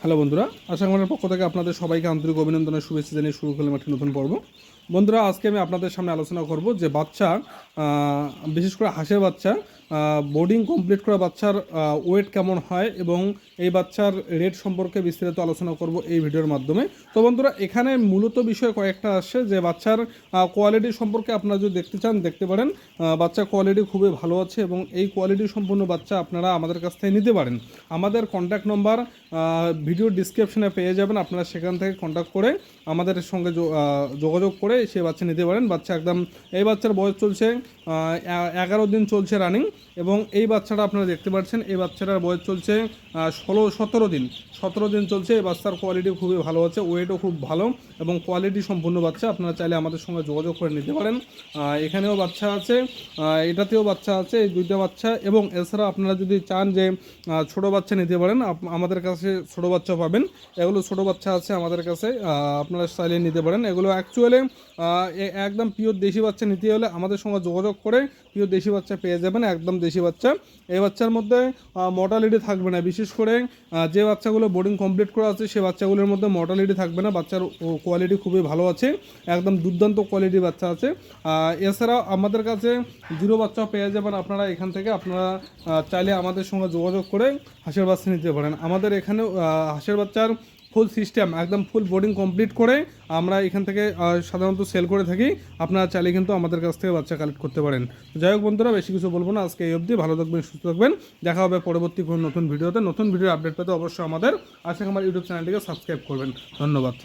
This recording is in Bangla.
হ্যালো বন্ধুরা, আশা করার পক্ষ থেকে আপনাদের সবাইকে আন্তরিক অভিনন্দনের শুভেচ্ছা জানিয়ে শুরু করলাম একটি নতুন পর্ব। বন্ধুরা আজকে আমি আপনাদের সামনে আলোচনা করব যে বাচ্চা বিশেষ করে হাঁসের বাচ্চা বোর্ডিং কমপ্লিট করা বাচ্চার ওয়েট কেমন হয় এবং এই বাচ্চার রেট সম্পর্কে বিস্তারিত আলোচনা করব এই ভিডিওর মাধ্যমে। তো বন্ধুরা এখানে মূলত বিষয় কয়েকটা আসছে যে বাচ্চার কোয়ালিটি সম্পর্কে আপনারা যদি দেখতে চান দেখতে পারেন আহ, বাচ্চার কোয়ালিটি খুবই ভালো আছে এবং এই কোয়ালিটি সম্পূর্ণ বাচ্চা আপনারা আমাদের কাছ থেকে নিতে পারেন। আমাদের কন্ট্যাক্ট নম্বর ভিডিও ডিসক্রিপশনে পেয়ে যাবেন আপনারা সেখান থেকে কন্ট্যাক্ট করে আমাদের সঙ্গে যোগাযোগ করে সে বাচ্চা নিতে পারেন। বাচ্চা একদম, এই বাচ্চার বয়স চলছে এগারো দিন চলছে রানিং এবং এই বাচ্চাটা আপনারা দেখতে পাচ্ছেন, এই বাচ্চাটার বয়স চলছে ষোলো, সতেরো দিন। সতেরো দিন চলছে, এই বাচ্চার কোয়ালিটি খুবই ভালো আছে ওয়েটও খুব ভালো এবং কোয়ালিটি সম্পূর্ণ বাচ্চা, আপনারা চাইলে আমাদের সঙ্গে যোগাযোগ করে নিতে পারেন। এখানেও বাচ্চা আছে এটাতেও বাচ্চা আছে, এই দুইটা বাচ্চা এবং এছাড়া আপনারা যদি চান যে ছোট বাচ্চা নিতে পারেন আমাদের কাছে ছোট বাচ্চা পাবেন। এগুলো ছোট বাচ্চা আছে আমাদের কাছে আপনারা চাইলে নিতে পারেন। এগুলো অ্যাকচুয়ালি একদম পিওর দেশি বাচ্চা নিতে হলে আমাদের সঙ্গে যোগাযোগ করে পিওর দেশি বাচ্চা পেয়ে যাবেন একদম দেশি বাচ্চা। এই বাচ্চার মধ্যে মর্টালিটি থাকবে না। বিশেষ করে যে বাচ্চাগুলো বোর্ডিং কমপ্লিট করা আছে সে বাচ্চাগুলোর মধ্যে মর্টালিটি থাকবে না। বাচ্চার কোয়ালিটি খুবই ভালো আছে। একদম দুর্দান্ত কোয়ালিটির বাচ্চা আছে। আহ, এছাড়া আমাদের কাছে জিরো বাচ্চা পেয়ে যাবেন আপনারা এখান থেকে। আপনারা চাইলে আমাদের সঙ্গে যোগাযোগ করে হাঁসের বাচ্চা নিতে পারেন। আমাদের এখানে হাঁসের বাচ্চার ফুল সিস্টেম একদম ফুল বোর্ডিং কমপ্লিট করে আমরা এখান থেকে সাধারণত সেল করে থাকি। আপনারা চাইলে কিন্তু আমাদের কাছ থেকে বাচ্চা কালেক্ট করতে পারেন। যাই হোক বন্ধুরা, বেশি কিছু বলব না। আজকে এই অবধি। ভালো থাকবেন, সুস্থ থাকবেন। দেখা হবে পরবর্তী কোনো নতুন ভিডিওতে। নতুন ভিডিও আপডেট পেতে অবশ্যই আমাদের আজকে আমার ইউটিউব চ্যানেলটিকে সাবস্ক্রাইব করবেন। ধন্যবাদ।